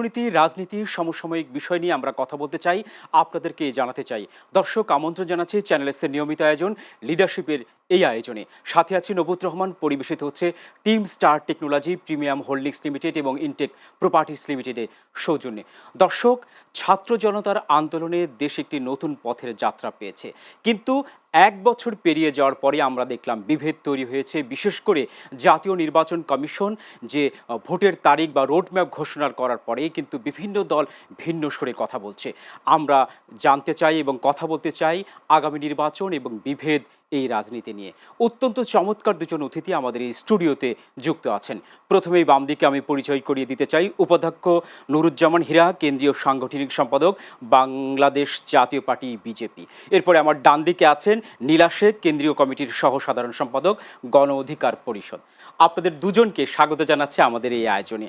অর্থনীতি, রাজনীতি, সমসাময়িক বিষয় নিয়ে আমরা কথা বলতে চাই, আপনাদেরকে জানাতে চাই। দর্শক, আমন্ত্রণ জানাচ্ছি চ্যানেল এসের নিয়মিত আয়োজন, লিডারশিপের এই আয়োজনে। সাথে আছি নবুত রহমান, পরিবেশিত হচ্ছে team star technology, premium holdings limited এবং ইনটেক প্রপার্টিস লিমিটেডের সৌজন্যে। দর্শক, ছাত্র জনতার আন্দোলনে দেশ একটি নতুন পথের যাত্রা পেয়েছে। কিন্তু এক বছর পেরিয়ে যাওয়ার পরে আমরা দেখলাম বিভেদ তৈরি হয়েছে, বিশেষ করে জাতীয় নির্বাচন কমিশন যে ভোটের তারিখ বা রোডম্যাপ ঘোষণা করার পরে কিন্তু বিভিন্ন দল ভিন্ন সুরে কথা বলছে। আমরা জানতে চাই এবং কথা বলতে চাই আগামী নির্বাচন এবং বিভেদ এই রাজনীতি নিয়ে। অত্যন্ত চমৎকার দুজন অতিথি আমাদের এই স্টুডিওতে যুক্ত আছেন। প্রথমেই বাম দিকে আমি পরিচয় করিয়ে দিতে চাই। উপাধ্যক্ষ নুরুজ্জামান হীরা কেন্দ্রীয় সাংগঠনিক সম্পাদক বাংলাদেশ জাতীয় পার্টি বিজেপি। এরপরে আমার ডান দিকে আছেন নীলা শেখ কেন্দ্রীয় কমিটির সহ সাধারণ সম্পাদক গণ অধিকার পরিষদ। আপনাদের দুজনকে স্বাগত জানাচ্ছে আমাদের এই আয়োজনে।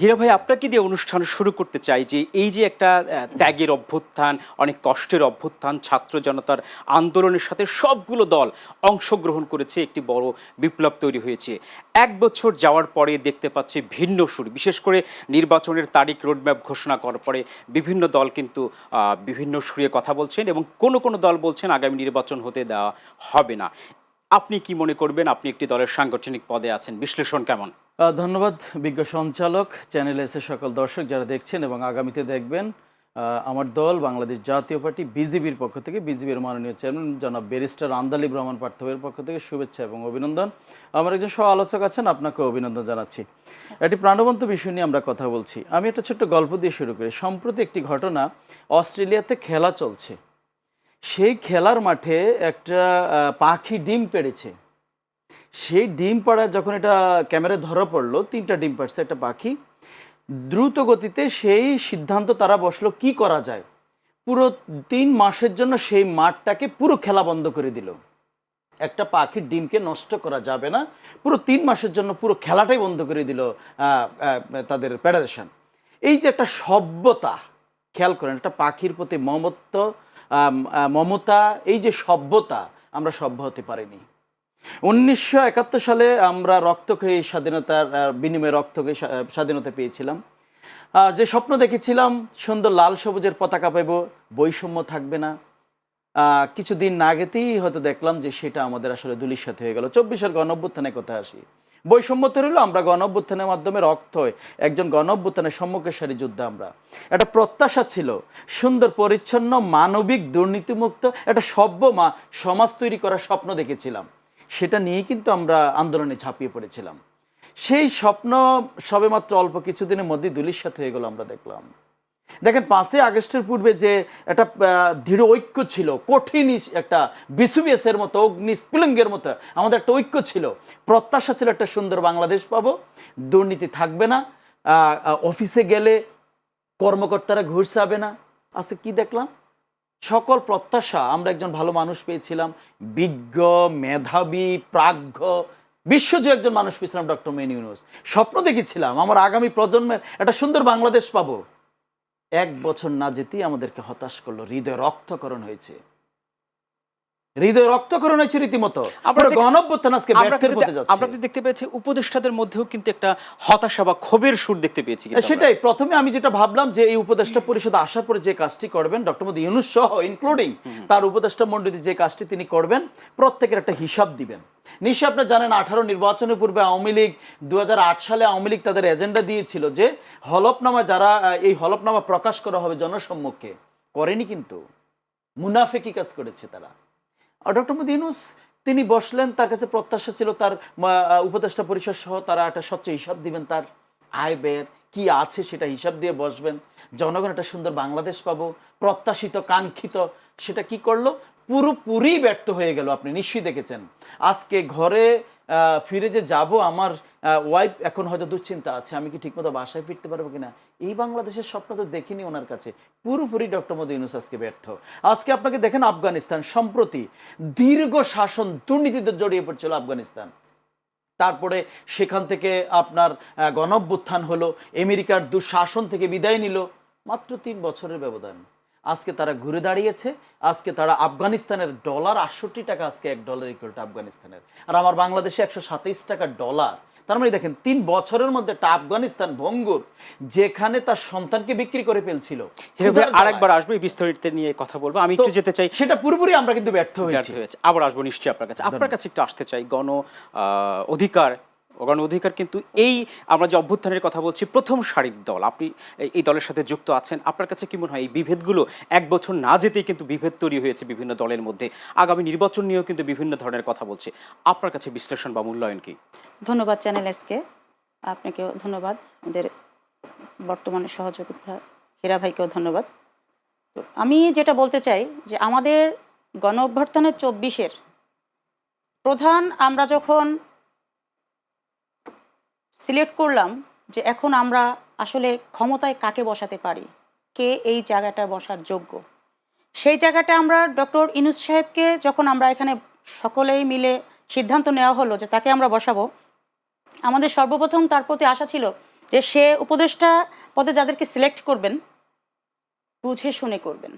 হীরা ভাই আপনাকে দিয়ে অনুষ্ঠান শুরু করতে চাই? যে এই যে একটা ত্যাগের অভ্যুত্থান অনেক কষ্টের অভ্যুত্থান ছাত্র জনতার আন্দোলনের সাথে সবগুলো দল অংশগ্রহণ করেছে, একটি বড় বিপ্লব তৈরি হয়েছে। এক বছর যাওয়ার পরে দেখতে পাচ্ছি ভিন্ন সুর, বিশেষ করে নির্বাচনের তারিখ রোডম্যাপ ঘোষণা করার পরে বিভিন্ন দল কিন্তু বিভিন্ন সুরে কথা বলছেন এবং কোনো কোনো দল বলছেন আগামী নির্বাচন হতে দেওয়া হবে না। আপনি কি মনে করবেন? আপনি একটি দলের সাংগঠনিক পদে আছেন, বিশ্লেষণ কেমন? ধন্যবাদ বিজ্ঞ সঞ্চালক। চ্যানেল এসে সকল দর্শক যারা দেখছেন এবং আগামীতে দেখবেন আমার দল, বাংলাদেশ জাতীয় পার্টি বিজেপির পক্ষ থেকে বিজেপির মাননীয় চেয়ারম্যান জনাব ব্যারিস্টার আন্দালিব রহমান পার্থবের পক্ষ থেকে শুভেচ্ছা এবং অভিনন্দন। আমার একজন সহ আলোচক আছেন, আপনাকে অভিনন্দন জানাচ্ছি। একটি প্রাণবন্ত বিষয় নিয়ে আমরা কথা বলছি। আমি একটা ছোট্ট গল্প দিয়ে শুরু করি। সম্প্রতি একটি ঘটনা অস্ট্রেলিয়াতে খেলা চলছে। সেই খেলার মাঠে একটা পাখি ডিম পেড়েছে। সেই ডিম পাড়া যখন এটা ক্যামেরায় ধরা পড়ল, তিনটা ডিম পাড়ছে, একটা পাখি। দ্রুত গতিতে সেই সিদ্ধান্ত তারা বসল কি করা যায়। পুরো তিন মাসের জন্য সেই মাঠটাকে পুরো খেলা বন্ধ করে দিল। একটা পাখির ডিমকে নষ্ট করা যাবে না। পুরো তিন মাসের জন্য পুরো খেলাটাই বন্ধ করে দিল তাদের ফেডারেশন। এই যে একটা সভ্যতা, খেয়াল করেন, একটা পাখির প্রতি মমত্ব মমতা, এই যে সভ্যতা, আমরা সভ্য হতে পারিনি। উনিশশো একাত্তর সালে আমরা রক্ত খেয়ে স্বাধীনতার বিনিময়ে রক্ত খেয়ে স্বাধীনতা পেয়েছিলাম। যে স্বপ্ন দেখেছিলাম, সুন্দর লাল সবুজের পতাকা পাইব, বৈষম্য থাকবে না। কিছুদিন না আগেতেই হয়তো দেখলাম যে সেটা আমাদের আসলে দুলির সাথে হয়ে গেল। চব্বিশের গণ অভ্যুত্থানের কথা আসি। বৈষম্য তৈরি হলো আমরা গণ অভ্যুত্থানের মাধ্যমে রক্ত হয়ে, একজন গণ অভ্যুত্থানের সম্মুখের সারি যুদ্ধে আমরা। একটা প্রত্যাশা ছিল, সুন্দর, পরিচ্ছন্ন, মানবিক, দুর্নীতিমুক্ত, একটা সভ্য মা, সমাজ তৈরি করার স্বপ্ন দেখেছিলাম। সেটা নিয়েই কিন্তু আমরা আন্দোলনে ঝাঁপিয়ে পড়েছিলাম। সেই স্বপ্ন সবেমাত্র অল্প কিছুদিনের মধ্যে দুলির সাথে হয়ে গেল আমরা দেখলাম। দেখেন, পাঁচই আগস্টের পূর্বে যে একটা দৃঢ় ঐক্য ছিল, কঠিন একটা বিসুবিএসের মতো অগ্নি স্ফুলিঙ্গের মতো, আমাদের একটা ঐক্য ছিল। প্রত্যাশা ছিল একটা সুন্দর বাংলাদেশ পাবো, দুর্নীতি থাকবে না অফিসে গেলে কর্মকর্তারা ঘুষ না। আজকে কি দেখলাম? সকল প্রত্যাশা আমরা একজন ভালো মানুষ পেয়েছিলাম, বিজ্ঞ, মেধাবী, প্রাজ্ঞ বিশ্বজয় একজন মানুষ পেয়েছিলাম ডক্টর মেন ইউনুস স্বপ্ন দেখেছিলাম, আমার আগামী প্রজন্মের একটা সুন্দর বাংলাদেশ পাবো। এক বছর না যেতেই আমাদেরকে হতাশ করল, হৃদয় রক্তকরণ হয়েছে। হৃদয় রক্তকরণ হয়েছে রীতিমতো। আমরা গণঅভ্যুত্থান আজকে ব্যর্থের পথে যাচ্ছে। আমরা দেখতে পেয়েছি উপদেষ্টাদের মধ্যেও কিন্তু একটা হতাশা বা ক্ষোভের সুর দেখতে পেয়েছি সেটাই। প্রথমে আমি যেটা ভাবলাম যে এই উপদেষ্টা পরিষদ আসার পরে যে কাজটি করবেন ডক্টর মোদী ইউনুস সহ ইনক্লুডিং তার উপদেষ্টা মন্ডলী যে কাজটি তিনি করবেন প্রত্যেকের একটা হিসাব দিবেন। নিশ্চয় আপনারা জানেন আঠারো নির্বাচনের পূর্বে আওয়ামী লীগ দু হাজার আট সালে আওয়ামী লীগ তাদের এজেন্ডা দিয়েছিল যে হলফনামা যারা এই হলফনামা প্রকাশ করা হবে জনসম্মুখে করেনি কিন্তু। মুনাফেকি কাজ করেছে তারা। ডক্টর মোদী ইউনুস তিনি বসলেন, তার কাছে প্রত্যাশা ছিল তার উপদেষ্টা পরিষদ সহ তারা একটা স্বচ্ছ হিসাব দিবেন তার আয় ব্যয়ের। কি আছে সেটা হিসাব দিয়ে বসবেন। জনগণ একটা সুন্দর বাংলাদেশ পাবো। প্রত্যাশিত, কাঙ্ক্ষিত, সেটা কি করল? পুরোপুরি ব্যর্থ হয়ে গেল, আপনি নিশ্চয়ই দেখেছেন। আজকে ঘরে ফিরে যে যাব, আমার ওয়াইফ এখন হয়তো দুশ্চিন্তা আছে। আমি কি ঠিকমতো বাসায় ফিরতে পারব কিনা? এই বাংলাদেশের স্বপ্ন তো দেখিনি ওনার কাছে। পুরোপুরি ডক্টর মোদী ইউনুস আজকে ব্যর্থ। আজকে আপনাকে দেখেন আফগানিস্তান সম্প্রতি দীর্ঘ শাসন দুর্নীতিতে জড়িয়ে পড়ছিল আফগানিস্তান। তারপরে সেখান থেকে আপনার আহ, গণঅভ্যুত্থান হলো আমেরিকার দুঃশাসন থেকে বিদায় নিল মাত্র তিন বছরের ব্যবধান। আজকে তারা ঘুরে দাঁড়িয়েছে আজকে তারা আফগানিস্তানের ডলার আটষট্টি টাকা আজকে এক ডলার ইকুয়াল টু আফগানিস্তানের। আর আমার বাংলাদেশে একশো সাতাইশ টাকা ডলার। তার মানে দেখেন তিন বছরের মধ্যে একটা আফগানিস্তান ভঙ্গুর যেখানে তার সন্তানকে বিক্রি করে ফেলছিল আরেকবার আসবে বিস্তারিত নিয়ে কথা বলব। আমি একটু যেতে চাই। সেটা পুরোপুরি আমরা কিন্তু ব্যর্থ হয়ে হয়েছি। হয়েছে। আবার আসব নিশ্চয়ই আপনার কাছে। আপনার কাছে একটু আসতে চাই। গণ আহ, অধিকার গণ অধিকার, কিন্তু এই আমরা যে অভ্যুত্থানের কথা বলছি, প্রথম সারির দল, আপনি এই- দলের সাথে যুক্ত আছেন, আপনার কাছে কি মনে হয় এই বিভেদগুলো এক বছর না যেতেই কিন্তু বিভেদ তৈরি হয়েছে বিভিন্ন দলের মধ্যে? আগামী নির্বাচন নিয়েও কিন্তু বিভিন্ন ধরনের কথা বলছে। আপনার কাছে বিশ্লেষণ বা মূল্যায়ন কি? ধন্যবাদ চ্যানেল এসকে আপনাকেও ধন্যবাদ। আমাদের বর্তমানে সহযোগিতা, হীরা ভাইকেও ধন্যবাদ। তো আমি যেটা বলতে চাই যে আমাদের গণ অভ্যর্থনের চব্বিশের প্রধান আমরা যখন সিলেক্ট করলাম যে এখন আমরা আসলে ক্ষমতায় কাকে বসাতে পারি? কে এই জায়গাটা বসার যোগ্য? সেই জায়গাটা আমরা ডক্টর ইনুস সাহেবকে যখন আমরা এখানে সকলেই মিলে সিদ্ধান্ত নেওয়া হলো যে তাকে আমরা বসাবো, আমাদের সর্বপ্রথম তার প্রতি আশা ছিল যে সে উপদেষ্টা পদে যাদেরকে সিলেক্ট করবেন, বুঝে শুনে করবেন।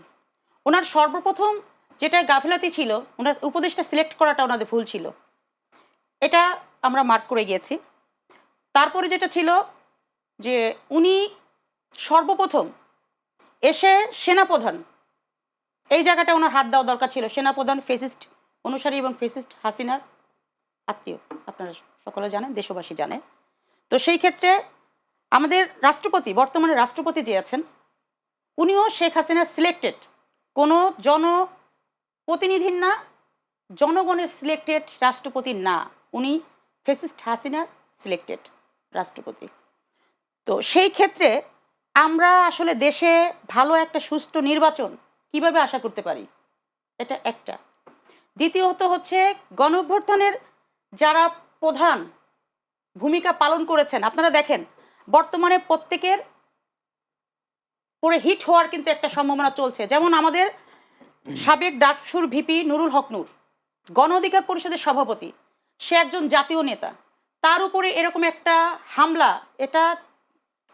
ওনার সর্বপ্রথম যেটা গাফিলতি ছিল, ওনার উপদেষ্টা সিলেক্ট করাটা ওনাদের ভুল ছিল। এটা আমরা মার্ক করে গিয়েছি। তারপরে যেটা ছিল যে উনি সর্বপ্রথম এসে সেনাপ্রধান। এই জায়গাটা ওনার হাত দেওয়া দরকার ছিল। সেনাপ্রধান, ফেসিস্ট অনুসারী এবং ফেসিস্ট হাসিনার আত্মীয়। আপনারা সকলে জানেন, দেশবাসী জানে। তো সেই ক্ষেত্রে আমাদের রাষ্ট্রপতি, বর্তমানে রাষ্ট্রপতি যে আছেন, উনিও শেখ হাসিনা সিলেক্টেড কোনো জন প্রতিনিধির না, জনগণের সিলেক্টেড রাষ্ট্রপতি না, উনি ফেসিস্ট হাসিনার সিলেক্টেড রাষ্ট্রপতি। তো সেই ক্ষেত্রে আমরা আসলে দেশে ভালো একটা সুষ্ঠু নির্বাচন কীভাবে আশা করতে পারি? এটা একটা। দ্বিতীয়ত হচ্ছে গণ অভ্যুত্থানের যারা প্রধান ভূমিকা পালন করেছেন, আপনারা দেখেন, বর্তমানে প্রত্যেকের পরে হিট হওয়ার কিন্তু একটা সম্ভাবনা চলছে। যেমন আমাদের সাবেক ডাকসুর ভিপি নুরুল হক নূর, গণ অধিকার পরিষদের সভাপতি। সে একজন জাতীয় নেতা। তার উপরে এরকম একটা হামলা এটা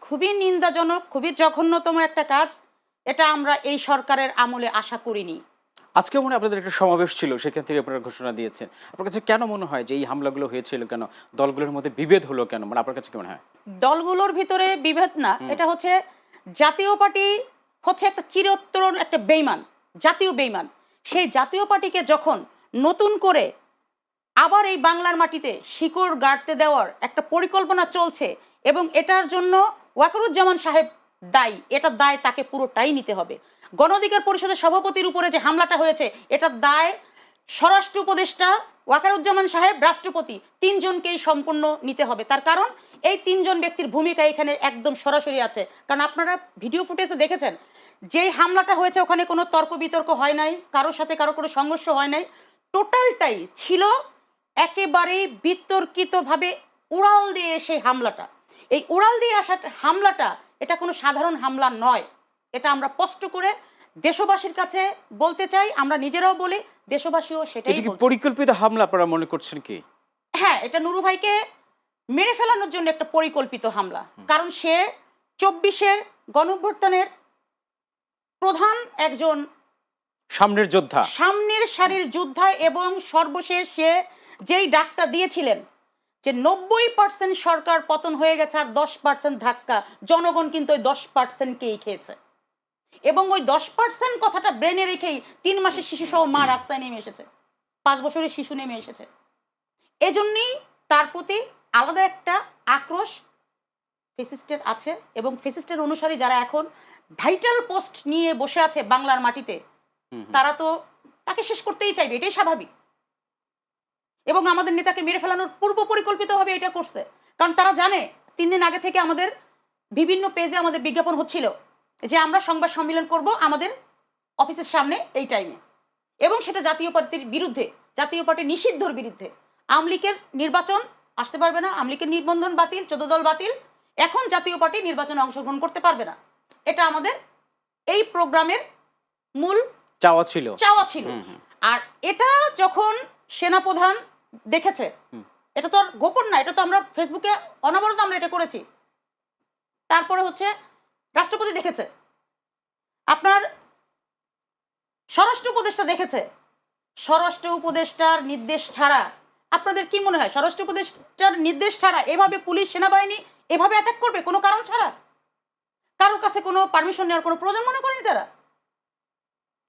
খুবই নিন্দাজনক খুবই জঘন্যতম একটা কাজ। এটা আমরা এই সরকারের আমলে আশা করিনি। আজকে মনে আপনাদের একটা সমাবেশ ছিল সেখান থেকে আপনারা ঘোষণা দিয়েছেন। আপনার কাছে কেন মনে হয় যে এই হামলাগুলো হয়েছিল কেন? দলগুলোর মধ্যে বিভেদ হলো কেন? মানে আপনার কাছে কি মনে হয়? দলগুলোর ভিতরে বিভেদ না এটা হচ্ছে জাতীয় পার্টি হচ্ছে একটা চিরোত্তরণ একটা বেইমান জাতীয় বেইমান। সেই জাতীয় পার্টিকে যখন নতুন করে আবার এই বাংলার মাটিতে শিকড় গাড়তে দেওয়ার একটা পরিকল্পনা চলছে এবং এটার জন্য ওয়াকারুজ্জামান সাহেব দায়ী। এটা দায় তাকে পুরোটাই নিতে হবে। গণ অধিকার পরিষদের সভাপতির উপরে যে হামলাটা হয়েছে এটার দায় স্বরাষ্ট্র উপদেষ্টা ওয়াকারুজ্জামান সাহেব, রাষ্ট্রপতি তিনজনকেই সম্পূর্ণ নিতে হবে। তার কারণ, এই তিনজন ব্যক্তির ভূমিকা এখানে একদম সরাসরি আছে। কারণ আপনারা ভিডিও ফুটেজে দেখেছেন যেই হামলাটা হয়েছে ওখানে কোনো তর্ক বিতর্ক হয় নাই, কারোর সাথে কারও কোনো সংঘর্ষ হয় নাই। টোটালটাই ছিল একেবারেই বিতর্কিতভাবে উড়াল দিয়ে সেই হামলাটা। এই উড়াল দিয়ে আসা হামলাটা এটা কোনো সাধারণ হামলা নয়। এটা আমরা স্পষ্ট করে দেশবাসীর কাছে বলতে চাই আমরা নিজেরাও বলি দেশবাসীও সেটাই পরিকল্পিত হামলা আপনারা মনে করছেন কি? হ্যাঁ এটা নুরু ভাইকে মেরে ফেলানোর জন্য একটা পরিকল্পিত হামলা। কারণ সে চব্বিশের গণঅভ্যুত্থানের প্রধান একজন সামনের যোদ্ধা। সামনের সারির যোদ্ধা এবং সর্বশেষ সে যেই ডাকটা দিয়েছিলেন যে নব্বই পার্সেন্ট সরকার পতন হয়ে গেছে আর দশ পার্সেন্ট ধাক্কা জনগণ কিন্তু ওই দশ পার্সেন্টকেই খেয়েছে। এবং ওই দশ পার্সেন্ট কথাটা ব্রেনে রেখেই তিন মাসের শিশু সহ মা রাস্তায় নেমে এসেছে পাঁচ বছরের শিশু নেমে এসেছে। এজন্যই তার প্রতি আলাদা একটা আক্রোশ ফেসিস্টের আছে এবং ফেসিস্টের অনুসারী যারা এখন ভাইটাল পোস্ট নিয়ে বসে আছে বাংলার মাটিতে। তারা তো তাকে শেষ করতেই চাইবে এটাই স্বাভাবিক। এবং আমাদের নেতাকে মেরে ফেলানোর পূর্ব পরিকল্পিতভাবে এটা করছে। কারণ তারা জানে তিন দিন আগে থেকে আমাদের বিভিন্ন পেজে আমাদের বিজ্ঞাপন হচ্ছিল যে আমরা সংবাদ সম্মেলন করব আমাদের অফিসের সামনে এই টাইমে এবং সেটা জাতীয় পার্টির বিরুদ্ধে জাতীয় পার্টির নিষিদ্ধর বিরুদ্ধে। আমলিকের নির্বাচন আসতে পারবে না আমলিকের নিবন্ধন বাতিল চোদ্দ দল বাতিল। এখন জাতীয় পার্টি নির্বাচনে অংশগ্রহণ করতে পারবে না। এটা আমাদের এই প্রোগ্রামের মূল চাওয়া ছিল। চাওয়া ছিল। আর এটা যখন সেনাপ্রধান দেখেছে। এটা তো আর গোপন না এটা তো আমরা ফেসবুকে অনবরত আমরা এটা করেছি। তারপরে হচ্ছে রাষ্ট্রপতি দেখেছে। আপনার স্বরাষ্ট্র উপদেষ্টা দেখেছে। স্বরাষ্ট্র উপদেষ্টার নির্দেশ ছাড়া আপনাদের কি মনে হয়? স্বরাষ্ট্র উপদেষ্টার নির্দেশ ছাড়া এভাবে পুলিশ সেনাবাহিনী এভাবে অ্যাটাক করবে? কোনো কারণ ছাড়া? কারোর কাছে কোনো পারমিশন নেওয়ার কোনো প্রয়োজন মনে করেনি তারা?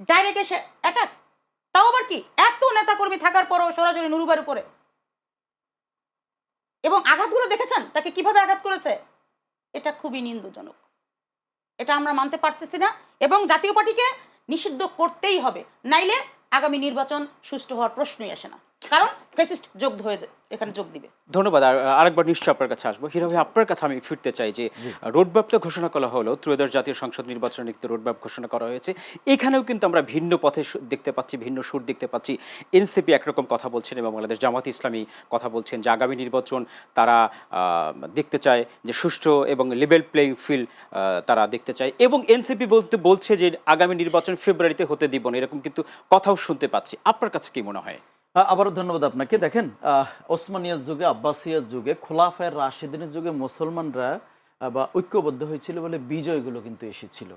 ডাইরেক্ট এসে অ্যাটাক তাও আবার কি? এত নেতাকর্মী থাকার পরও সরাসরি নুরুবার উপরে। এবং আঘাতগুলো দেখেছেন? তাকে কীভাবে আঘাত করেছে? এটা খুবই নিন্দুজনক। এটা আমরা মানতে পারতেছি না। এবং জাতীয় পার্টিকে নিষিদ্ধ করতেই হবে। নাইলে আগামী নির্বাচন সুষ্ঠু হওয়ার প্রশ্নই আসে না। কারণ ফেসিস্ট যোগ হয়ে এখানে যোগ দিবে। ধন্যবাদ আর আরেকবার নিশ্চয় আপনার কাছে আসব। হিরা ভাই আপনার কাছে আমি ফিরতে চাই যে রোডম্যাপ তো ঘোষণা করা হলো ত্রয়োদশ জাতীয় সংসদ নির্বাচনের একটি রোডম্যাপ ঘোষণা করা হয়েছে। এখানেও কিন্তু আমরা ভিন্ন পথে দেখতে পাচ্ছি ভিন্ন সুর দেখতে পাচ্ছি। এনসিপি একরকম কথা বলছেন এবং বাংলাদেশ জামাত ইসলামী কথা বলছেন যে আগামী নির্বাচন তারা দেখতে চায় যে সুষ্ঠু এবং লেভেল প্লেইং ফিল্ড তারা দেখতে চায়। এবং এনসিপি বলতে বলছে যে আগামী নির্বাচন ফেব্রুয়ারিতে হতে দিব না এরকম কিন্তু কথাও শুনতে পাচ্ছি। আপনার কাছে কি মনে হয়? আবারও ধন্যবাদ আপনাকে। দেখেন ওসমানিয়ার যুগে আব্বাসিয়ার যুগে, খোলাফায় রাশিদিনের যুগে মুসলমানরা বা ঐক্যবদ্ধ হয়েছিল বলে বিজয়গুলো কিন্তু এসেছিল।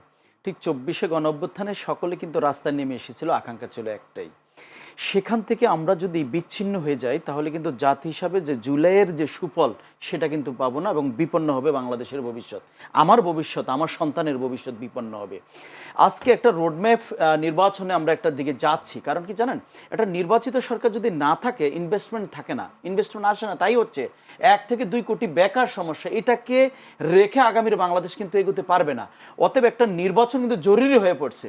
ঠিক চব্বিশে গণ অভ্যুত্থানে সকলে কিন্তু রাস্তায় নেমে এসেছিল, আকাঙ্ক্ষা ছিল একটাই। সেখান থেকে আমরা যদি বিচ্ছিন্ন হয়ে যাই, তাহলে কিন্তু জাতি হিসাবে যে জুলাইয়ের যে সুফল, সেটা কিন্তু পাবো না এবং বিপন্ন হবে বাংলাদেশের ভবিষ্যৎ। আমার ভবিষ্যৎ, আমার সন্তানের ভবিষ্যৎ বিপন্ন হবে। আজকে একটা রোডম্যাপ নির্বাচনে আমরা একটা দিকে যাচ্ছি। কারণ কি জানেন? একটা নির্বাচিত সরকার যদি না থাকে ইনভেস্টমেন্ট থাকে না ইনভেস্টমেন্ট আসে না, তাই হচ্ছে এক থেকে দুই কোটি বেকার সমস্যা, এটাকে রেখে আগামীর বাংলাদেশ কিন্তু এগোতে পারবে না। অতএব একটা নির্বাচন কিন্তু জরুরি হয়ে পড়ছে।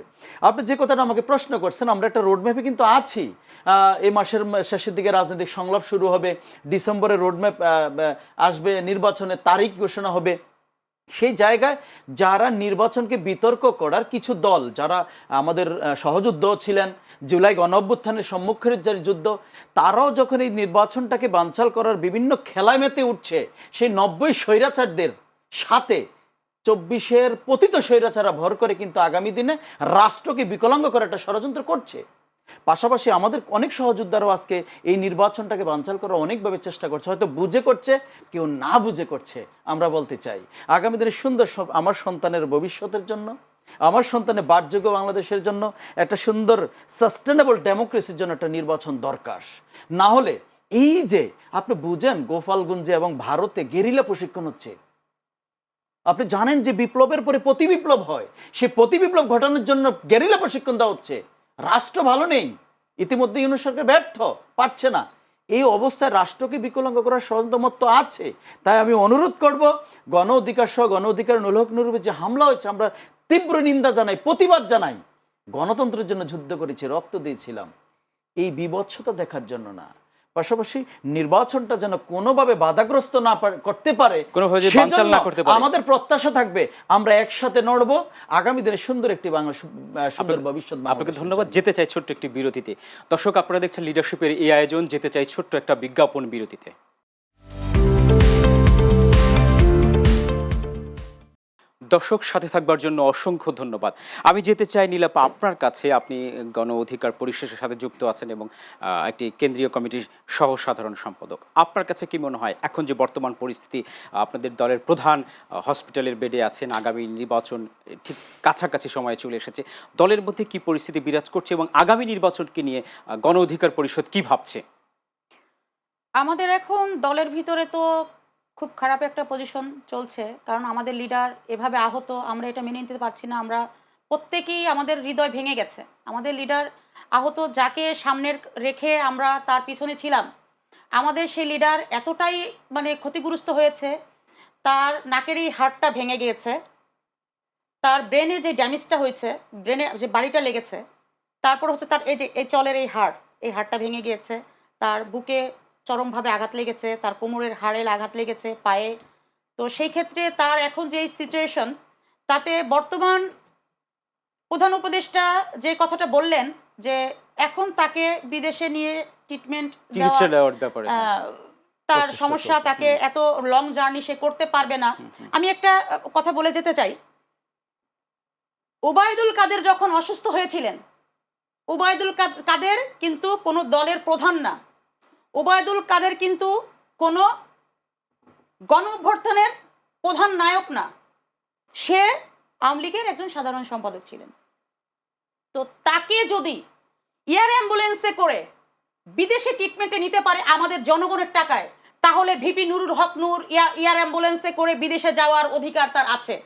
আপনি যে কথাটা আমাকে প্রশ্ন করছেন, আমরা একটা রোডম্যাপে কিন্তু আছি। এই মাসের শেষের দিকে রাজনৈতিক সংলাপ শুরু হবে। ডিসেম্বরে রোডম্যাপ আসবে, নির্বাচনের তারিখ ঘোষণা হবে। সেই জায়গায় যারা নির্বাচনকে বিতর্ক করার কিছু দল, যারা আমাদের সহযুদ্ধ ছিলেন, জুলাই গণ অভ্যুত্থানের সম্মুখের যে যুদ্ধ, তারাও যখন এই নির্বাচনটাকে বানচাল করার বিভিন্ন খেলায় মেতে উঠছে, সেই নব্বই স্বৈরাচারদের সাথে চব্বিশের পতিত স্বৈরাচারা ভর করে কিন্তু আগামী দিনে রাষ্ট্রকে বিকলাঙ্গ করার একটা ষড়যন্ত্র করছে। পাশাপাশি আমাদের অনেক সহযোদ্ধারাও আজকে এই নির্বাচনটাকে বানচাল করার অনেকভাবে চেষ্টা করছে। হয়তো বুঝে করছে, কেউ না বুঝে করছে, আমরা বলতে চাই। আগামী দিনে সুন্দর আমার সন্তানের ভবিষ্যতের জন্য, আমার সন্তানের বাসযোগ্য বাংলাদেশের জন্য একটা সুন্দর সাস্টেনেবল ডেমোক্রেসির জন্য একটা নির্বাচন দরকার। না হলে এই যে আপনি বুঝেন গোপালগঞ্জে এবং ভারতে গেরিলা প্রশিক্ষণ হচ্ছে। আপনি জানেন যে বিপ্লবের পরে প্রতি বিপ্লব হয়, সে প্রতি বিপ্লব ঘটানোর জন্য গেরিলা প্রশিক্ষণ দেওয়া হচ্ছে। রাষ্ট্র ভালো নেই, ইতিমধ্যে ইউনিয়ন সরকার ব্যর্থ, পারছে না। এই অবস্থায় রাষ্ট্রকে বিকলাঙ্গ করার ষড়যন্ত্রমত্ব আছে। তাই আমি অনুরোধ করব, গণ অধিকার সহ গণ অধিকার নুলহক নুরুবে যে হামলা হয়েছে, আমরা তীব্র নিন্দা জানাই, প্রতিবাদ জানাই। গণতন্ত্রের জন্য যুদ্ধ করেছি, রক্ত দিয়েছিলাম। এই বিবৎসতা দেখার জন্য না। পাশাপাশি নির্বাচনটা যেন কোনোভাবে বাধাগ্রস্ত না করতে পারে। আমাদের প্রত্যাশা থাকবে আমরা একসাথে নড়ব। আগামী দিনে সুন্দর একটি বাংলা সুন্দর ভবিষ্যৎ আপনাকে ধন্যবাদ। যেতে চাই ছোট্ট একটি বিরতিতে। দর্শক আপনারা দেখছেন লিডারশিপের এই আয়োজন যেতে চাই ছোট্ট একটা বিজ্ঞাপন বিরতিতে। দর্শক সাথে থাকবার জন্য অসংখ্য ধন্যবাদ। আমি যেতে চাই নীলাপা, আপনার কাছে আপনি গণ অধিকার পরিশেষের সাথে যুক্ত আছেন এবং একটি কেন্দ্রীয় কমিটির সহ সাধারণ সম্পাদক। আপনার কাছে কি মনে হয়? এখন যে বর্তমান পরিস্থিতি, আপনাদের দলের প্রধান হসপিটালের বেডে আছেন, আগামী নির্বাচন ঠিক কাছাকাছি সময়ে চলে এসেছে। দলের মধ্যে কি পরিস্থিতি বিরাজ করছে এবং আগামী নির্বাচনকে নিয়ে গণ অধিকার পরিষদ কি ভাবছে? আমাদের এখন দলের ভিতরে তো খুব খারাপ একটা পজিশন চলছে, কারণ আমাদের লিডার এভাবে আহত, আমরা এটা মেনে নিতে পারছি না, আমরা প্রত্যেকেই আমাদের হৃদয় ভেঙে গেছে। আমাদের লিডার আহত যাকে সামনের রেখে আমরা তার পিছনে ছিলাম, আমাদের সেই লিডার এতটাই মানে ক্ষতিগ্রস্ত হয়েছে, তার নাকের এই হাড়টা ভেঙে গিয়েছে, তার ব্রেনে যে ড্যামেজটা হয়েছে ব্রেনে যে বাড়িটা লেগেছে, তারপর হচ্ছে তার এই যে এই চলের এই হাড়, এই হাড়টা ভেঙে গিয়েছে, তার বুকে চরমভাবে আঘাত লেগেছে তার কোমরের হাড়ে আঘাত লেগেছে পায়ে। তো সেই ক্ষেত্রে তার এখন যে সিচুয়েশন তাতে বর্তমান প্রধান উপদেষ্টা যে কথাটা বললেন যে এখন তাকে বিদেশে নিয়ে ট্রিটমেন্ট দেওয়ার ব্যাপারে হ্যাঁ। তার সমস্যা তাকে এত লং জার্নি সে করতে পারবে না। আমি একটা কথা বলে যেতে চাই। ওবায়দুল কাদের যখন অসুস্থ হয়েছিলেন ওবায়দুল কাদের কিন্তু কোনো দলের প্রধান না। ওবায়দুল কাদের কিন্তু কোনো গণ অভ্যর্থনের প্রধান নায়ক না। সে আওয়ামী লীগের একজন সাধারণ সম্পাদক ছিলেন। তো তাকে যদি এয়ার অ্যাম্বুলেন্সে করে বিদেশে ট্রিটমেন্টে নিতে পারে আমাদের জনগণের টাকায়, তাহলে ভিপি নুরুল হক নূর এয়ার অ্যাম্বুলেন্সে করে বিদেশে যাওয়ার অধিকার তার আছে।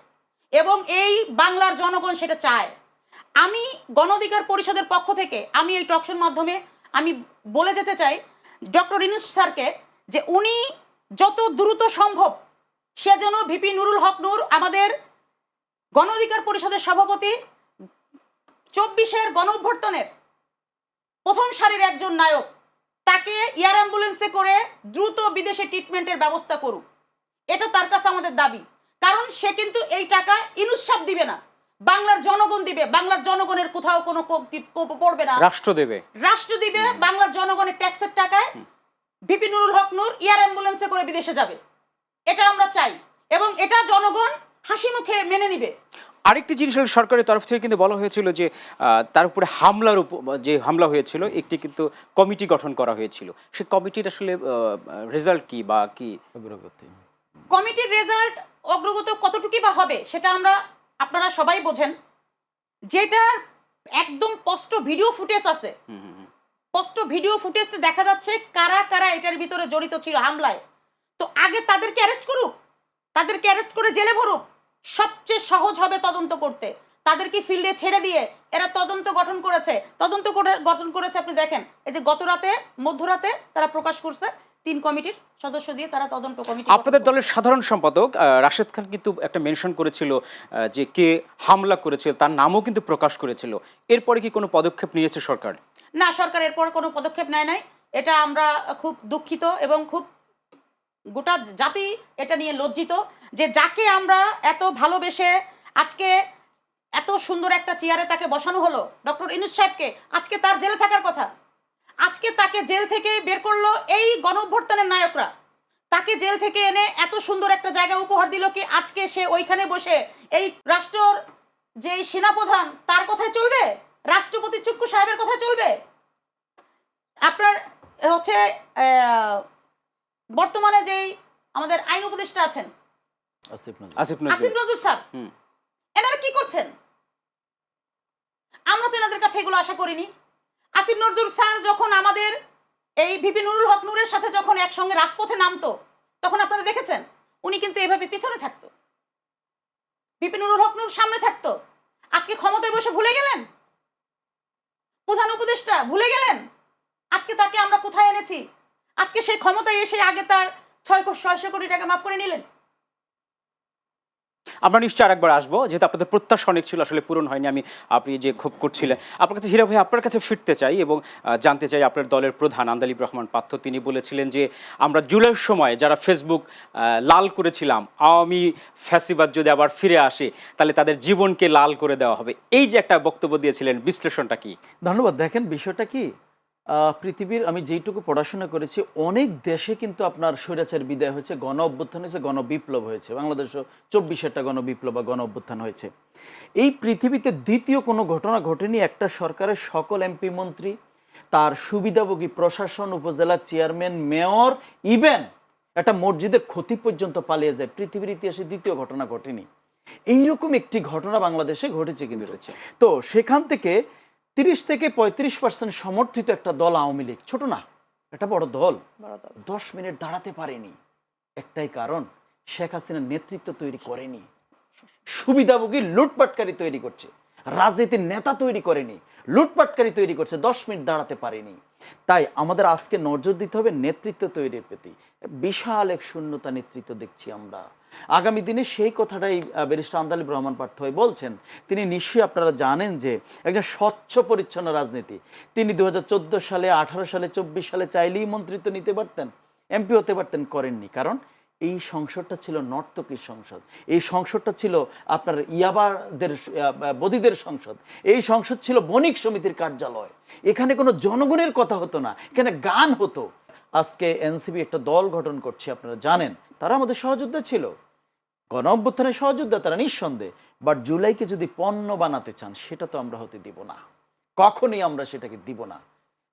এবং এই বাংলার জনগণ সেটা চায়। আমি গণ অধিকার পরিষদের পক্ষ থেকে আমি এই টকশোর মাধ্যমে আমি বলে যেতে চাই ডক্টর ইনুস স্যারকে যে উনি যত দ্রুত সম্ভব সে যেন ভিপি নুরুল হক নূর আমাদের গণ অধিকার পরিষদের সভাপতি চব্বিশের গণ অভ্যর্থনের প্রথম সারির একজন নায়ক, তাকে এয়ার অ্যাম্বুলেন্সে করে দ্রুত বিদেশে ট্রিটমেন্টের ব্যবস্থা করুক। এটা তার কাছে আমাদের দাবি। কারণ সে কিন্তু এই টাকা ইনুসাব দিবে না। বাংলার জনগণ দিবে বাংলার জনগণের কোথাও কোনো পড়বে না। রাষ্ট্র দেবে। রাষ্ট্র দিবে বাংলার জনগণের ট্যাক্সের টাকায়। বিপিনুরুল হক নূর এয়ার অ্যাম্বুলেন্সে করে বিদেশে যাবে। এটা আমরা চাই। এবং এটা জনগণ হাসি মুখে মেনে নিবে। আরেকটি জিনিস হলো সরকারের তরফ থেকে কিন্তু বলা হয়েছিল যে তার উপরে হামলার উপর যে হামলা হয়েছিল একটি কিন্তু কমিটি গঠন করা হয়েছিল। সে কমিটির আসলে রেজাল্ট কি বা কি? অগ্রগতি। কমিটির রেজাল্ট অগ্রগত কতটুকু বা হবে সেটা আমরা আপনারা সবাই বোঝেন যেটা একদম স্পষ্ট ভিডিও ফুটেজ আছে। স্পষ্ট ভিডিও ফুটেজে দেখা যাচ্ছে কারা কারা এটার ভিতরে জড়িত ছিল হামলায়। তো আগে তাদেরকে অ্যারেস্ট করুক তাদেরকে অ্যারেস্ট করে জেলে ভরুক সবচেয়ে সহজ হবে তদন্ত করতে। তাদেরকে ফিল্ডে ছেড়ে দিয়ে এরা তদন্ত গঠন করেছে। তদন্ত গঠন করেছে আপনি দেখেন এই যে গত রাতে মধ্যরাতে তারা প্রকাশ করছে তিন কমিটির সদস্য দিয়ে তারা তদন্ত কমিটি আপনাদের দলের সাধারণ সম্পাদক রাশেদ খান কিন্তু একটা মেনশন করেছিল যে কে হামলা করেছিল তার নামও কিন্তু প্রকাশ করেছিল। এরপরে কি কোনো পদক্ষেপ নিয়েছে সরকার? না সরকার এরপর কোনো পদক্ষেপ নেয় নাই। এটা আমরা খুব দুঃখিত এবং খুব গোটা জাতি এটা নিয়ে লজ্জিত যে যাকে আমরা এত ভালোবেসে আজকে এত সুন্দর একটা চেয়ারে তাকে বসানো হলো ডক্টর ইনুস সাহেবকে আজকে তার জেলে থাকার কথা। আজকে তাকে জেল থেকে বের করল এই গণ অভ্যর্থনের নায়করা। তাকে জেল থেকে এনে এত সুন্দর একটা জায়গা উপহার দিল কি আজকে সে ওইখানে বসে এই রাষ্ট্রর যে সেনাপ্রধান তার কথায় চলবে? রাষ্ট্রপতি চুক্কু সাহেবের কথা চলবে? আপনার হচ্ছে আহ, বর্তমানে যেই আমাদের আইন উপদেষ্টা আছেন। আসিফ নজরুল। স্যার। এনারা কি করছেন? আমরা তো এনাদের কাছে এগুলো আশা করিনি। আসিফ নজরুল স্যার যখন আমাদের এই ভিপি নুরুল হক নূরের সাথে যখন একসঙ্গে রাজপথে নামতো, তখন আপনারা দেখেছেন? উনি কিন্তু এভাবে পিছনে থাকতো। ভিপি নুরুল হক নূর সামনে থাকতো। আজকে ক্ষমতায় বসে ভুলে গেলেন? প্রধান উপদেষ্টা, ভুলে গেলেন? আজকে তাকে আমরা কোথায় এনেছি? আজকে সেই ক্ষমতায় এসে আগে তার ছয় ছয়শো কোটি টাকা মাফ করে নিলেন? আমরা নিশ্চয় আরেকবার আসব। যেহেতু আপনাদের প্রত্যাশা অনেক ছিল, আসলে পূরণ হয়নি, আমি আপনি যে খুব করছিলেন। আপনার কাছে হীরা ভাই, আপনার কাছে ফিরতে চাই এবং জানতে চাই আপনার দলের প্রধান আন্দালিব রহমান পাত্র। তিনি বলেছিলেন যে, আমরা জুলাইয়ের সময় যারা ফেসবুক লাল করেছিলাম, আওয়ামী ফ্যাসিবাদ যদি আবার ফিরে আসে, তাহলে তাদের জীবনকে লাল করে দেওয়া হবে। এই যে একটা বক্তব্য দিয়েছিলেন, বিশ্লেষণটা কি? ধন্যবাদ। দেখেন, বিষয়টা কি? পৃথিবীর আমি যেইটুকু পড়াশোনা করেছি অনেক দেশে কিন্তু আপনার স্বৈরাচার বিদায় হয়েছে গণ অভ্যুত্থান হয়েছে গণ বিপ্লব হয়েছে। বাংলাদেশও চব্বিশেরটা গণ বিপ্লব বা গণ অভ্যুত্থান হয়েছে। এই পৃথিবীতে দ্বিতীয় কোনো ঘটনা ঘটেনি একটা সরকারের সকল এমপি মন্ত্রী তার সুবিধাভোগী প্রশাসন উপজেলা চেয়ারম্যান মেয়র ইভেন একটা মসজিদের ক্ষতি পর্যন্ত পালিয়ে যায়। পৃথিবীর ইতিহাসে দ্বিতীয় ঘটনা ঘটেনি। এইরকম একটি ঘটনা বাংলাদেশে ঘটেছে কিন্তু। রয়েছে তো সেখান থেকে তিরিশ থেকে পঁয়ত্রিশ পার্সেন্ট সমর্থিত একটা দল আওয়ামী লীগ। ছোট না একটা বড় দল। দশ মিনিট দাঁড়াতে পারেনি। একটাই কারণ শেখ হাসিনার নেতৃত্ব তৈরি করেনি। সুবিধাভোগী লুটপাটকারী তৈরি করছে। রাজনীতির নেতা তৈরি করেনি। লুটপাটকারী তৈরি করছে। দশ মিনিট দাঁড়াতে পারেনি। তাই আমাদের আজকে নজর দিতে হবে নেতৃত্ব তৈরির প্রতি। বিশাল এক শূন্যতা নেতৃত্ব দেখছি আমরা। আগামী দিনে সেই কথাটাই ব্যারিস্টার আন্দালিব রহমান পার্থ বলছেন। তিনি নিশ্চয়ই আপনারা জানেন যে একজন স্বচ্ছ পরিচ্ছন্ন রাজনীতি। তিনি দু হাজার চোদ্দ সালে, আঠারো সালে, চব্বিশ সালে চাইলেই মন্ত্রিত্ব নিতে পারতেন, এমপি হতে পারতেন, করেননি। কারণ এই সংসদটা ছিল নর্তকীর সংসদ। এই সংসদটা ছিল আপনার ইয়াবাদের বদিদের সংসদ। এই সংসদ ছিল বণিক সমিতির কার্যালয়। এখানে কোনো জনগণের কথা হতো না, এখানে গান হতো। আজকে এনসিবি একটা দল গঠন করছে, আপনারা জানেন। তারা আমাদের সহযোদ্ধা ছিল। গণ অভ্যুত্থানের সহযোদ্ধা, তারা নিঃসন্দেহে। বাট জুলাইকে যদি পণ্য বানাতে চান, সেটা তো আমরা হতে দিব না। কখনই আমরা সেটাকে দিব না।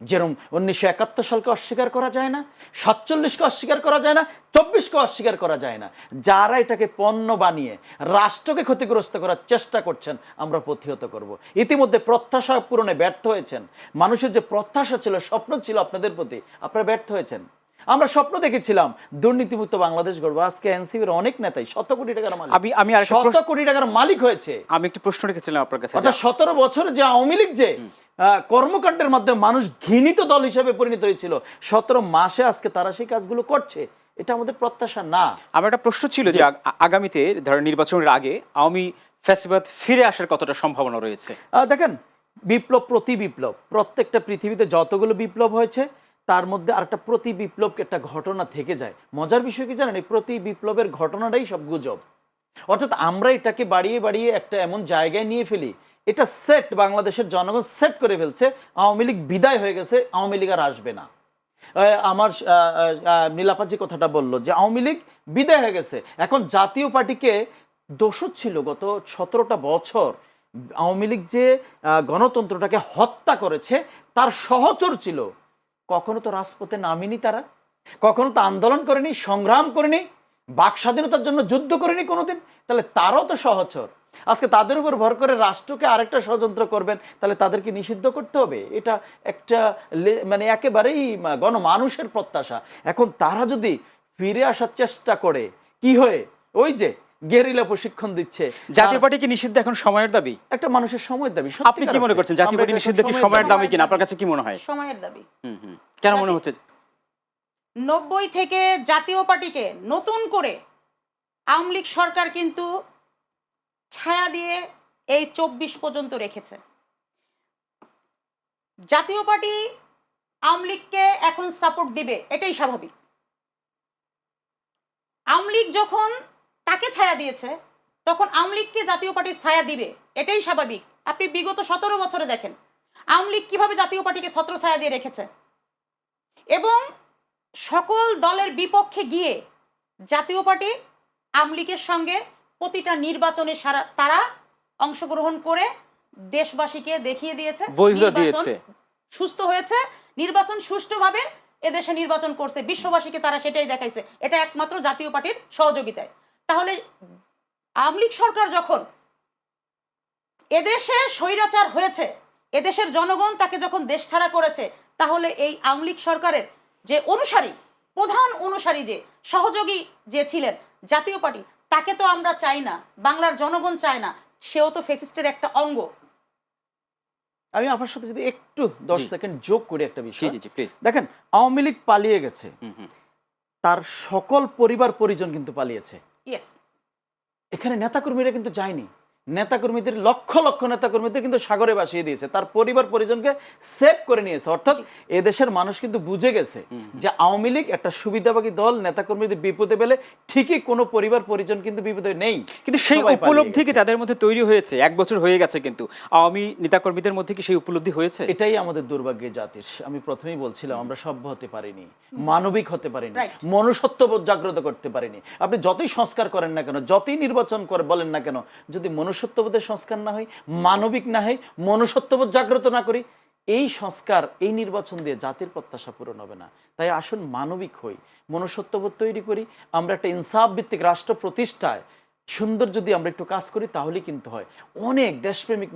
যেরকম উনিশশো একাত্তর সালকে অস্বীকার করা যায় না সাতচল্লিশকে অস্বীকার করা যায় না চব্বিশকে অস্বীকার করা যায় না। যারা এটাকে পণ্য বানিয়ে রাষ্ট্রকে ক্ষতিগ্রস্ত করার চেষ্টা করছেন আমরা প্রতিহত করব। ইতিমধ্যে প্রত্যাশা পূরণে ব্যর্থ হয়েছেন। মানুষের যে প্রত্যাশা ছিল স্বপ্ন ছিল আপনাদের প্রতি আপনারা ব্যর্থ হয়েছেন। আমরা স্বপ্ন দেখেছিলাম দুর্নীতিমুক্ত বাংলাদেশ গড়বো। আজকে এনসিবির অনেক নেতাই শত কোটি টাকার মালিক। আমি আমি শত কোটি টাকার মালিক হয়েছে। আমি একটি প্রশ্ন রেখেছিলাম আপনার কাছে। সতেরো বছর যে আওয়ামী লীগ যে কর্মকাণ্ডের মাধ্যমে মানুষ ঘৃণিত দল হিসেবে পরিণত হয়েছিল। সতেরো মাসে আজকে তারা সেই কাজগুলো করছে। এটা আমাদের প্রত্যাশা না। আমার একটা প্রশ্ন ছিল যে আগামীতে ধরেন নির্বাচনের আগে আওয়ামী ফ্যাসিবাদ ফিরে আসার কতটা সম্ভাবনা রয়েছে? দেখেন বিপ্লব প্রতি বিপ্লব প্রত্যেকটা পৃথিবীতে যতগুলো বিপ্লব হয়েছে তার মধ্যে আরেকটা প্রতি বিপ্লব একটা ঘটনা থেকে যায়। মজার বিষয় কি জানেন? এই প্রতি বিপ্লবের ঘটনাটাই সব গুজব। অর্থাৎ আমরা এটাকে বাড়িয়ে বাড়িয়ে একটা এমন জায়গায় নিয়ে ফেলি এটা সেট বাংলাদেশের জনগণ সেট করে ফেলছে, আওয়ামী লীগ বিদায় হয়ে গেছে, আওয়ামী লীগ আর আসবে না। আমার নীলাপাজি কথাটা বলল যে আওয়ামী লীগ বিদায় হয়ে গেছে, এখন জাতীয় পার্টিকে দোষক ছিল গত সতেরোটা বছর। আওয়ামী লীগ যে গণতন্ত্রটাকে হত্যা করেছে, তার সহচর ছিল। কখনো তো রাজপথে নামেনি তারা, কখনো তো আন্দোলন করেনি, সংগ্রাম করেনি, বাক স্বাধীনতার জন্য যুদ্ধ করেনি কোনোদিন, তাহলে তারও তো সহচর। আজকে তাদের উপর ভর করে রাষ্ট্রকে আরেকটা ষড়যন্ত্র করবেন তাহলে তাদেরকে নিষিদ্ধ করতে হবে? এটা একটা মানে একেবারেই গণমানুষের প্রত্যাশা। এখন তারা যদি ফিরে আসার চেষ্টা করে কি হয়ে? ওই যে গেরিলা প্রশিক্ষণ দিচ্ছে। জাতীয় পার্টি কি নিষিদ্ধ এখন সময়ের দাবি? একটা মানুষের সময় দাবি আপনি কি মনে করছেন? জাতীয় পার্টি নিষিদ্ধ কি সময়ের দাবি। কিনা? আপনার কাছে কি মনে হয়? সময়ের দাবি। হুম। কেন মনে হচ্ছে? নব্বই থেকে জাতীয় পার্টিকে নতুন করে আওয়ামী লীগ সরকার কিন্তু ছায়া দিয়ে এই চব্বিশ পর্যন্ত রেখেছে। জাতীয় পার্টি আওয়ামী লীগকে এখন সাপোর্ট দিবে, এটাই স্বাভাবিক। আওয়ামী লীগ যখন তাকে ছায়া দিয়েছে, তখন আওয়ামী লীগকে জাতীয় পার্টি ছায়া দিবে, এটাই স্বাভাবিক। আপনি বিগত সতেরো বছরে দেখেন, আওয়ামী লীগ কীভাবে জাতীয় পার্টিকে ছত্র ছায়া দিয়ে রেখেছে। এবং সকল দলের বিপক্ষে গিয়ে জাতীয় পার্টি আওয়ামী লীগের সঙ্গে প্রতিটা নির্বাচনে সারা তারা অংশগ্রহণ করে দেশবাসীকে দেখিয়ে দিয়েছে নির্বাচন সুস্থ হয়েছে নির্বাচন সুষ্ঠুভাবে এদেশে নির্বাচন করছে বিশ্ববাসীকে তারা সেটাই দেখাইছে। এটা একমাত্র জাতীয় পার্টির সহযোগিতায়। তাহলে আওয়ামী লীগ সরকার যখন এদেশে স্বৈরাচার হয়েছে এদেশের জনগণ তাকে যখন দেশ ছাড়া করেছে তাহলে এই আওয়ামী লীগ সরকারের যে অনুসারী প্রধান অনুসারী যে সহযোগী যে ছিলেন জাতীয় পার্টি তাকে তো আমরা চাই না বাংলার জনগণ চায় না সেও তো ফেসিস্টের একটা অঙ্গ। আমি আপনার সাথে যদি একটু দশ সেকেন্ড যোগ করি একটা বিষয়। জি জি প্লিজ দেখেন আওয়ামী লীগ পালিয়ে গেছে। হুম হুম। তার সকল পরিবার পরিজন কিন্তু পালিয়েছে। ইয়েস এখানে নেতাকর্মীরা কিন্তু যায়নি। নেতাকর্মীদের লক্ষ লক্ষ নেতাকর্মীদের কিন্তু সাগরে ভাসিয়ে দিয়েছে। তার পরিবার পরিজনকে সেভ করে নিয়েছে। অর্থাৎ এদেশের মানুষ কিন্তু বুঝে গেছে যে আওয়ামী লীগ একটা সুবিধাবাদী দল নেতাকর্মীদের বিপদে পেলে ঠিকই কোনো পরিবার পরিজন কিন্তু বিপদে নেই। কিন্তু সেই উপলব্ধি কি তাদের মধ্যে তৈরি হয়েছে? এক বছর হয়ে গেছে কিন্তু। আওয়ামী নেতাকর্মীদের মধ্যে কি সেই উপলব্ধি হয়েছে? এটাই আমাদের দুর্ভাগ্যের জাতির। আমি প্রথমেই বলছিলাম আমরা সভ্য হতে পারিনি মানবিক হতে পারিনি. মনুষ্যত্ববোধ জাগ্রত করতে পারিনি। আপনি যতই সংস্কার করেন না কেন যতই নির্বাচন করে বলেন না কেন যদি মনুষ্যত্ববোধের সংস্কার না হয় মানবিক না হয় মনুষ্যত্ববোধ জাগ্রত না করি এই সংস্কার এই নির্বাচন দিয়ে জাতির প্রত্যাশা পূরণ হবে না। তাই আসুন মানবিক হই মনুষ্যত্ববোধ তৈরি করি আমরা একটা ইনসাফ ভিত্তিক রাষ্ট্র প্রতিষ্ঠায় সুন্দর যদি আমরা একটু কাজ করি তাহলেই কিন্তু হয়। অনেক দেশপ্রেমিক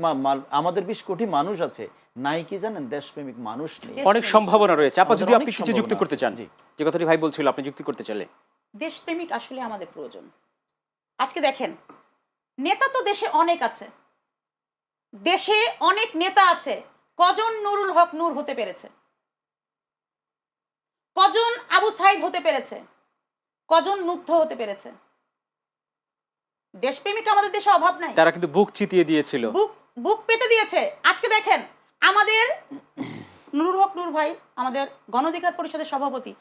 আমাদের বিশ কোটি মানুষ আছে নাই কি জানেন দেশপ্রেমিক মানুষ নেই। অনেক সম্ভাবনা রয়েছে। আপা যদি আপনি কিছু যুক্তি করতে চান জি। যে কথাটি ভাই বলছিল আপনি যুক্তি করতে চাইলে। দেশপ্রেমিক আসলে আমাদের প্রয়োজন। আজকে দেখেন নেতা তো দেশে অনেক আছে। দেশে অনেক নেতা আছে। কজন নুরুল হক নূর হতে পেরেছে? কজন আবু সাইদ হতে পেরেছে? কজন মুগ্ধ হতে পেরেছে? দেশপ্রেমিক আমাদের দেশে অভাব নাই। তারা কিন্তু বুক চিতিয়ে দিয়েছিল। বুক বুক পেতে দিয়েছে। আজকে দেখেন আমাদের নুরুল হক নূর ভাই আমাদের গণঅধিকার পরিষদের সভাপতি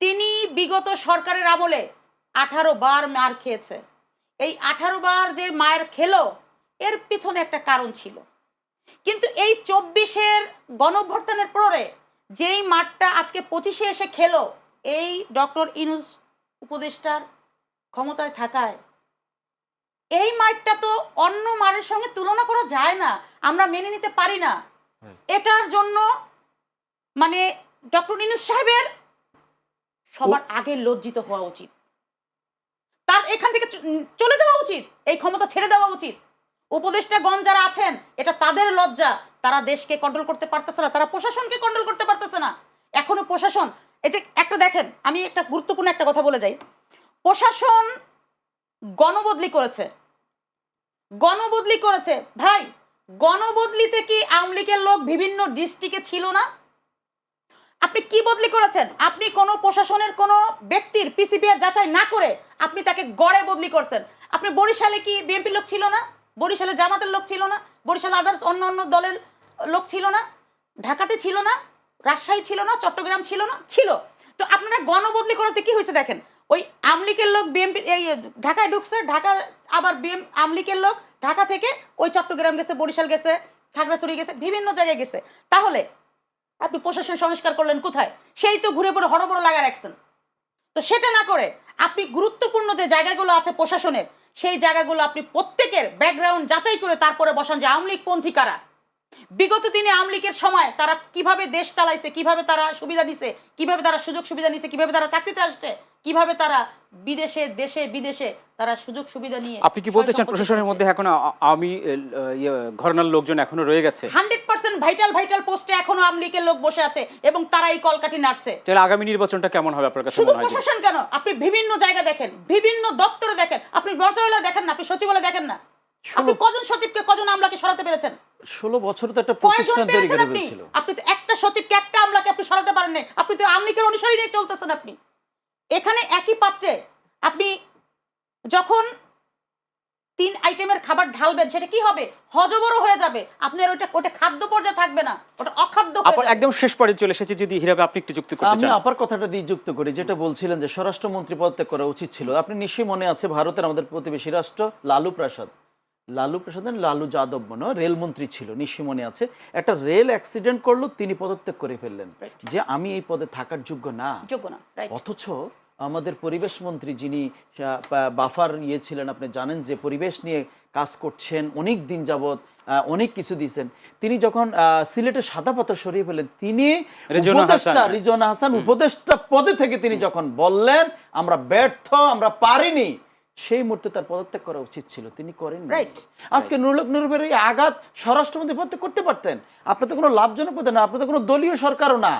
তিনি বিগত সরকারের আমলে আঠারো বার মার খেয়েছে। এই আঠারো বার যে মায়ের খেলো এর পিছনে একটা কারণ ছিল। কিন্তু এই চব্বিশের গণভ্যর্থনের পরে যেই মাঠটা আজকে পঁচিশে এসে খেলো এই ডক্টর ইনুস উপদেষ্টার ক্ষমতায় থাকায় এই মাঠটা তো অন্য মারের সঙ্গে তুলনা করা যায় না আমরা মেনে নিতে পারি না। এটার জন্য মানে ডক্টর ইনুস সাহেবের সবার আগে লজ্জিত হওয়া উচিত। তার এখান থেকে চলে যাওয়া উচিত। এই ক্ষমতা ছেড়ে দেওয়া উচিত। উপদেষ্টাগণ যারা আছেন, এটা তাদের লজ্জা। তারা দেশকে কন্ট্রোল করতে পারতেছে না। তারা প্রশাসনকে কন্ট্রোল করতে পারতেছে না। এখনও প্রশাসন এই যে একটা দেখেন, আমি একটা গুরুত্বপূর্ণ একটা কথা বলে যাই। প্রশাসন গণবদলি করেছে। গণবদলি করেছে। ভাই, গণবদলিতে কি আওয়ামী লীগের লোক বিভিন্ন ডিস্ট্রিক্টে ছিল না? আপনি কি বদলি করেছেন? আপনি কোনো প্রশাসনের কোনো ব্যক্তির পিসিপিআর যাচাই না করে আপনি তাকে গড়ে বদলি করছেন। আপনি বরিশালে কি বিএনপির লোক ছিল না? বরিশালে জামাতের লোক ছিল না? বরিশাল আদার্স অন্য অন্য দলের লোক ছিল না? ঢাকাতে ছিল না? রাজশাহী ছিল না? চট্টগ্রাম ছিল না? ছিল। তো আপনারা গণবদলি করাতে কি হয়েছে দেখেন? ওই আমলিকের লোক বিএমপি এই ঢাকায় ঢুকছে, ঢাকা আবার বিএম আমলিকের লোক ঢাকা থেকে ওই চট্টগ্রাম গেছে, বরিশাল গেছে, খাগড়াছড়ি গেছে, বিভিন্ন জায়গায় গেছে। তাহলে আপনি প্রশাসন সংস্কার করলেন কোথায়? সেই তো ঘুরে পড়ে হড়বড় লাগা রাখছেন। তো সেটা না করে আপনি গুরুত্বপূর্ণ যে জায়গাগুলো আছে প্রশাসনের, সেই জায়গাগুলো আপনি প্রত্যেকের ব্যাকগ্রাউন্ড যাচাই করে তারপরে বসান যে আওয়ামী লীগ পন্থী কারা। বিগত দিনে আওয়ামী লীগের সময় তারা কীভাবে দেশ চালাইছে, কীভাবে তারা সুবিধা দিছে, কীভাবে তারা সুযোগ সুবিধা নিছে, কীভাবে তারা চাকরিতে আসছে কীভাবে তারা বিদেশে দেশে বিদেশে তারা সুযোগ সুবিধা নিয়ে আপনি কি বলতে চান প্রশাসনের মধ্যে এখন আমি ঘরনার লোকজন এখনও রয়ে গেছে? হান্ড্রেড পার্সেন্ট ভাইটাল ভাইটাল পোস্টে এখনও আওয়ামী লীগের লোক বসে আছে এবং তারা এই কলকাঠি নাড়ছে। তাহলে আগামী নির্বাচনটা কেমন হবে আপনার কাছে শুধু মনে হয় প্রশাসন কেন? আপনি বিভিন্ন জায়গা দেখেন বিভিন্ন দপ্তরে দেখেন আপনি মন্ত্রণালয় দেখেন না আপনি সচিবালয় দেখেন না। আপনি কজন সচিবকে কজন আমলাকে সরাতে পেরেছেন? ষোলো বছর তো একটা প্রতিষ্ঠান তৈরি করে আপনি? আপনি তো একটা সচিবকে একটা আমলাকে আপনি সরাতে পারেন নাই। আপনি তো আমলিকের অনুসারী নিয়ে চলতেছেন আপনি। এখানে একই পাত্রে আপনি যখন তিন আইটেমের খাবার ঢালবেন সেটা কি হবে? হজবরও হয়ে যাবে। আপনি আর ওটা ওটা খাদ্য পর্যায়ে থাকবে না। ওটা অখাদ্য হয়ে যাবে। একদম শেষ পর্যায়ে চলে এসেছে। যদি হিরাবে আপনি একটু যুক্তি করতে আমি চান। আপার কথাটা দিয়ে যুক্ত করি যেটা বলছিলেন যে স্বরাষ্ট্র মন্ত্রী পদত্যাগ করা উচিত ছিল। আপনি নিশ্চয়ই মনে আছে ভারতের আমাদের প্রতিবেশী রাষ্ট্র লালু প্রসাদ। লালু প্রসাদ লালু যাদব মনে হয় রেলমন্ত্রী ছিল নিশ্চয়ই মনে আছে। একটা রেল অ্যাক্সিডেন্ট করল তিনি পদত্যাগ করে ফেললেন। যে আমি এই পদে থাকার যোগ্য না। যোগ্য না অথচ আমাদের পরিবেশ মন্ত্রী যিনি বাফার ইয়ে ছিলেন আপনি জানেন যে পরিবেশ নিয়ে কাজ করছেন অনেক দিন যাবৎ অনেক কিছু দিয়েছেন। তিনি যখন আহ, সিলেটের সাদা পাতা সরিয়ে ফেলেন তিনি উপদেষ্টা হাসান। হাসান উপদেষ্টা পদে থেকে তিনি যখন বললেন আমরা ব্যর্থ আমরা পারিনি সেই মুহূর্তে তার পদত্যাগ করা উচিত ছিল। তিনি করেন রাইট আজকে নুরুলক নুরুবের এই আঘাত স্বরাষ্ট্রমন্ত্রী পদত্যাগ করতে পারতেন? আপনার তো কোনো লাভজনক পদে না আপনার তো কোনো দলীয় সরকারও না।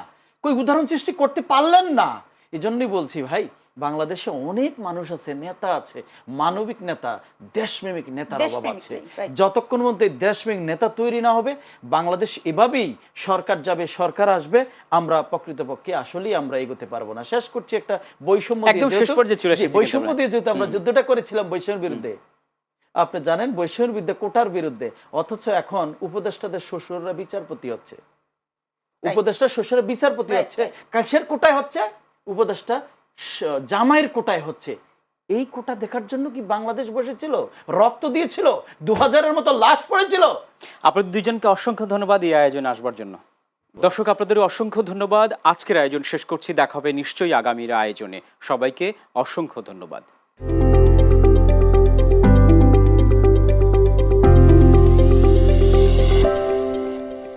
কই উদাহরণ সৃষ্টি করতে পারলেন না। এই জন্যই বলছি ভাই বাংলাদেশে অনেক মানুষ আছে নেতা আছে মানবিক নেতা দেশপ্রেমিক নেতার অভাব আছে। যতক্ষণ মধ্যে দেশপ্রেমিক নেতা তৈরি না হবে বাংলাদেশ এভাবেই সরকার যাবে সরকার আসবে আমরা প্রকৃতপক্ষে আসলেই আমরা এগোতে পারব না। শেষ করছি একটা বৈষম্য বৈষম্য দিয়ে যেহেতু আমরা যুদ্ধটা করেছিলাম বৈষম্যের বিরুদ্ধে। আপনি জানেন বৈষম্যের বিরুদ্ধে কোটার বিরুদ্ধে অথচ এখন উপদেষ্টাদের শ্বশুররা বিচারপতি হচ্ছে। উপদেষ্টা শ্বশুরের বিচারপতি হচ্ছে। কাছের কোটায় হচ্ছে উপদেষ্টা জামাইয়ের কোটায় হচ্ছে। এই কোটা দেখার জন্য কি বাংলাদেশ বসেছিল? রক্ত দিয়েছিল? দু হাজারের মতো লাশ পড়েছিল? আপনাদের দুইজনকে অসংখ্য ধন্যবাদ এই আয়োজনে আসবার জন্য। দর্শক আপনাদের অসংখ্য ধন্যবাদ। আজকের আয়োজন শেষ করছি। দেখা হবে নিশ্চয়ই আগামীর আয়োজনে। সবাইকে অসংখ্য ধন্যবাদ।